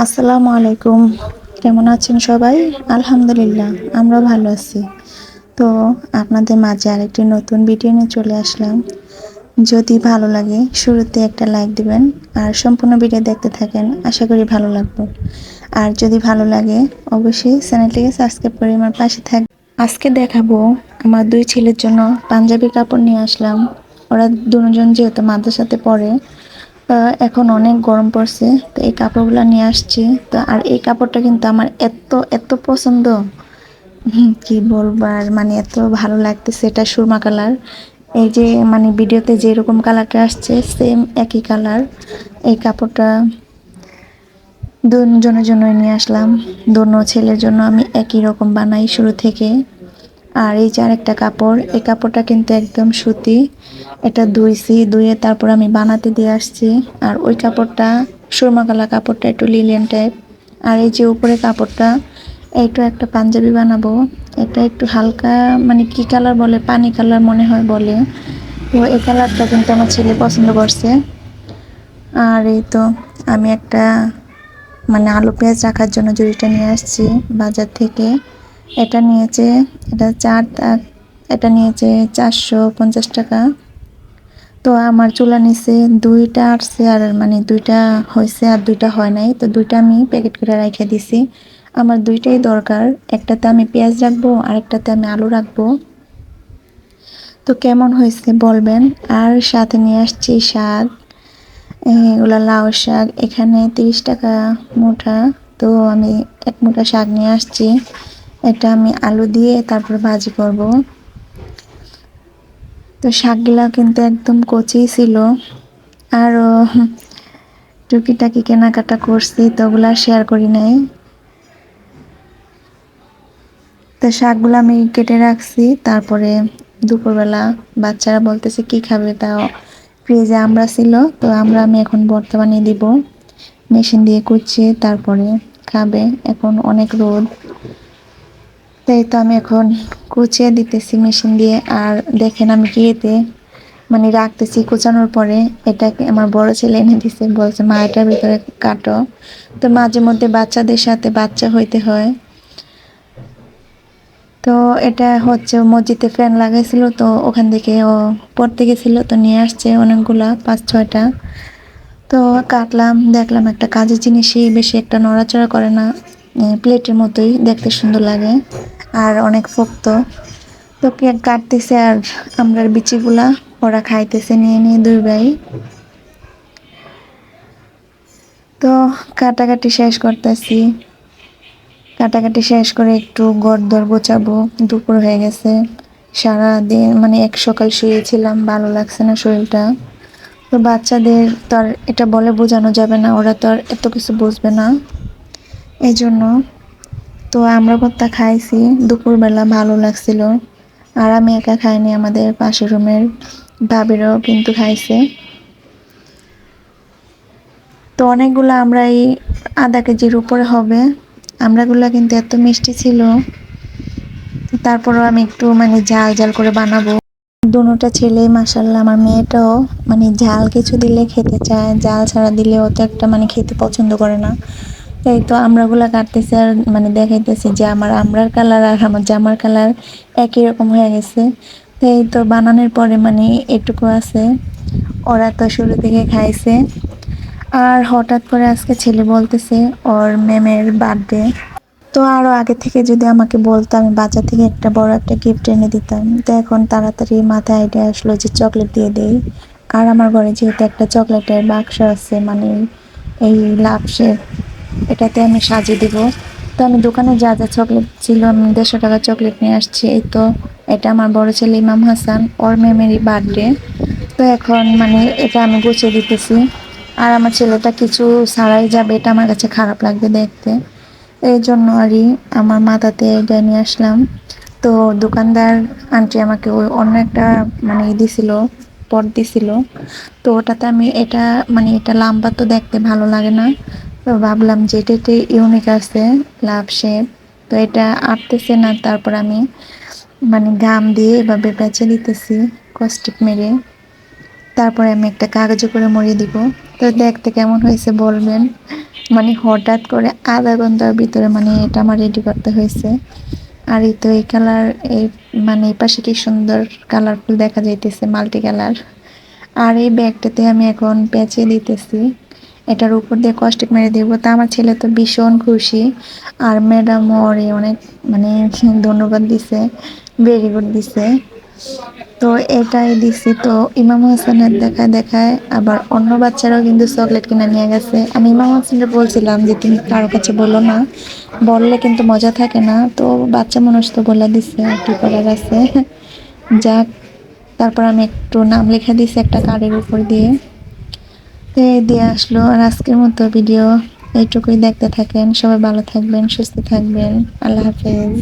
আসসালামু আলাইকুম। কেমন আছেন সবাই? আলহামদুলিল্লাহ আমরা ভালো আছি। তো আপনাদের মাঝে আরেকটি নতুন ভিডিও নিয়ে চলে আসলাম। যদি ভালো লাগে, শুরুতে একটা লাইক দিবেন আর সম্পূর্ণ ভিডিও দেখতে থাকেন, আশা করি ভালো লাগবে। আর যদি ভালো লাগে, অবশ্যই চ্যানেলটিকে সাবস্ক্রাইব করে আমার পাশে থাক আজকে দেখাবো আমার দুই ছেলের জন্য পাঞ্জাবি কাপড় নিয়ে আসলাম। ওরা দুজন যেহেতু মাদ্রাসাতে পড়ে এখন অনেক গরম পড়ছে, তো এই কাপড়গুলো নিয়ে আসছি। তো আর এই কাপড়টা কিন্তু আমার এত এত পছন্দ। কি বলব আর মানে এত ভালো লাগতেছে এটা সুরমা কালার। এই যে মানে ভিডিওতে যেরকম কালারটা আসছে সেম একই কালার। এই কাপড়টা দুজনের জন্য নিয়ে আসলাম। দোনো ছেলের জন্য আমি একই রকম বানাই শুরু থেকে। আর এই যে আরেকটা কাপড়, এই কাপড়টা কিন্তু একদম সুতি। এটা ধুইছি ধুয়ে তারপর আমি বানাতে দিয়ে আসছি। আর ওই কাপড়টা, সুরমা কালার কাপড়টা একটু লিলিয়ান টাইপ আর এই যে উপরে কাপড়টা, এইটা একটা পাঞ্জাবি বানাবো। এটা একটু হালকা মানে কি কালার বলে, পানি কালার মনে হয় বলে। তো এই কালারটা কিন্তু আমার ছেলে পছন্দ করছে। আর এই তো আমি একটা মানে আলু পেঁয়াজ রাখার জন্য জুড়িটা নিয়ে আসছি বাজার থেকে। এটা নিয়েছে, এটা চার এটা নিয়েছে চারশো পঞ্চাশ টাকা। তো আমার চুলা নিচে দুইটা আসছে আর মানে দুইটা হয়েছে আর দুইটা হয় নাই। তো দুইটা আমি প্যাকেট করে রেখে দিছি। আমার দুইটাই দরকার। একটাতে আমি পেঁয়াজ রাখব আর একটাতে আমি আলু রাখব। তো কেমন হয়েছে বলবেন? আর সাথে নিয়ে আসছি শাক। এগুলো লাউ শাক। এখানে তিরিশ টাকা মুঠা। তো আমি এক মুঠা শাক নিয়ে আসছি। এটা আমি আলু দিয়ে তারপর ভাজি করব। তো শাকগুলা কিন্তু একদম কচি ছিল। আরও টুকিটাকি কেনাকাটা করছি, তো ওগুলা শেয়ার করি নাই। তো শাকগুলো আমি কেটে রাখছি, তারপরে দুপুরবেলা বাচ্চারা বলতেছে, কি খাবে? তাও ফ্রিজে আমরা ছিল, তো আমরা, আমি এখন বর্তমানে দিব। মেশিন দিয়ে কুচিয়ে তারপরে খাবে। এখন অনেক রোদ। তাই তো আমি এখন কুচিয়ে দিতেছি মেশিন দিয়ে। আর দেখেন আমি কি এতে মানে রাখতেছি কুচানোর পরে এটাকে আমার বড় ছেলে এনে দিছে, বলছে, মা, এটার ভিতরে কাটো। তো মাঝে মধ্যে বাচ্চাদের সাথে বাচ্চা হইতে হয়। তো এটা হচ্ছে মসজিদে ফ্যান লাগাইছিল, তো ওখান থেকে ও পড়তে গেছিল, তো নিয়ে আসছে অনেকগুলা, পাঁচ, ছয়টা। তো কাটলাম, দেখলাম একটা কাজের জিনিসই বেশি একটা নড়াচড়া করে না প্লেটের মতোই দেখতে সুন্দর লাগে। আর অনেক পোক্ত তো কেক কাটতেছে আর আমরার বিচিগুলা, ওরা খাইতেছে, নিয়ে নিয়ে দুই ভাই। তো কাটাকাটি শেষ করতেছি। কাটাকাটি শেষ করে একটু গড়দর গোছাবো, দুপুর হয়ে গেছে। সারা দিন মানে এক সকাল শুয়েছিলাম, ভালো লাগছে না শরীরটা। তো বাচ্চাদের তো আর এটা বলে বোঝানো যাবে না, ওরা তো আর এত কিছু বুঝবে না। এই জন্য তো আমরা ভর্তা খাইছি, দুপুরবেলা ভালো লাগছিল। আর আমি একা খাইনি, আমাদের পাশের রুমের ভাবিরও কিন্তু খাইছে। তো অনেকগুলো আমরা এই আধা কেজির উপরে হবে। আমরাগুলো কিন্তু এত মিষ্টি ছিল। তারপরও আমি একটু মানে ঝাল ঝাল করে বানাবো। দুটা ছেলে মাসাল্লাহ আমার মেয়েটাও মানে ঝাল কিছু দিলে খেতে চায়, ঝাল ছাড়া দিলে ও তো একটা মানে খেতে পছন্দ করে না। এই তো আমরাগুলা কাটতেছি আর মানে দেখাইতেছি যে আমার আমরার কালার আর আমার জামার কালার একই রকম হয়ে গেছে। তো এই তো বানানোর পরে মানে এটুকু আছে। ওরা তো শুরু থেকে খাইছে। আর হঠাৎ করে আজকে ছেলে বলতেছে ওর ম্যামের বার্থডে তো আরও আগে থেকে যদি আমাকে বলতো, আমি বাজার থেকে একটা বড় একটা গিফট এনে দিতাম। তো এখন তাড়াতাড়ি মাথায় আইডিয়া আসলো যে চকলেট দিয়ে দেই। আর আমার ঘরে যেহেতু একটা চকলেটের বাক্স আছে মানে এই লাভ শেপ এটাতে আমি সাজিয়ে দিব। তো আমি দোকানে যা যা চকলেট ছিল, আমি দেড়শো টাকা চকলেট নিয়ে আসছি। এই তো, এটা আমার বড় ছেলে ইমাম হাসান, ওর মেমেরই বার্থডে তো এখন মানে এটা আমি গুছিয়ে দিতেছি। আর আমার ছেলেটা কিছু ছাড়াই যাবে, এটা আমার কাছে খারাপ লাগবে দেখতে। এই জন্য আরই আমার মাথাতে এটা নিয়ে আসলাম। তো দোকানদার আন্টি আমাকে ওই অন্য একটা মানে দিছিল পট দিছিল। তো ওটাতে আমি এটা মানে এটা লাম্বা তো দেখতে ভালো লাগে না। তো ভাবলাম যে এটাতে ইউনিক আছে লাভ শেপ তো এটা আটতেছে না, তারপর আমি মানে গাম দিয়ে এভাবে বেঁচে দিতেছি কস্টিক মেরে। তারপরে আমি একটা কাগজে করে মরিয়ে দিব। তো দেখতে কেমন হয়েছে বলবেন। মানে হঠাৎ করে আধা ঘণ্টার ভিতরে মানে এটা আমার রেডি করতে হয়েছে। আর এই তো এই কালার এই মানে এই পাশে কি সুন্দর কালারফুল দেখা যাইতেছে মাল্টি কালার আর এই ব্যাগটাতে আমি এখন পেঁচে দিতেছি এটার উপর দিয়ে কস্টিক মেরে দিব। তা আমার ছেলে তো ভীষণ খুশি। আর ম্যাডাম ওরে অনেক মানে ধন্যবাদ দিছে ভেরি গুড দিছে। তো এটাই দিছি। তো ইমাম হাসানের দেখায় দেখায় আবার অন্য বাচ্চারাও কিন্তু চকলেট কিনে নিয়ে গেছে। আমি ইমাম হাসানকে বলছিলাম যে, তুমি কারও কাছে বলো না। বললে কিন্তু মজা থাকে না। তো বাচ্চা মানুষ তো বলে দিছে আর কি করার আছে। যাক, তারপর আমি একটু নাম লেখা দিছি একটা কার্ডের উপর দিয়ে। তো এই দিয়ে আসলো আর আজকের মতো ভিডিও এইটুকুই দেখতে থাকেন, সবাই ভালো থাকবেন, সুস্থ থাকবেন। আল্লাহ হাফেজ।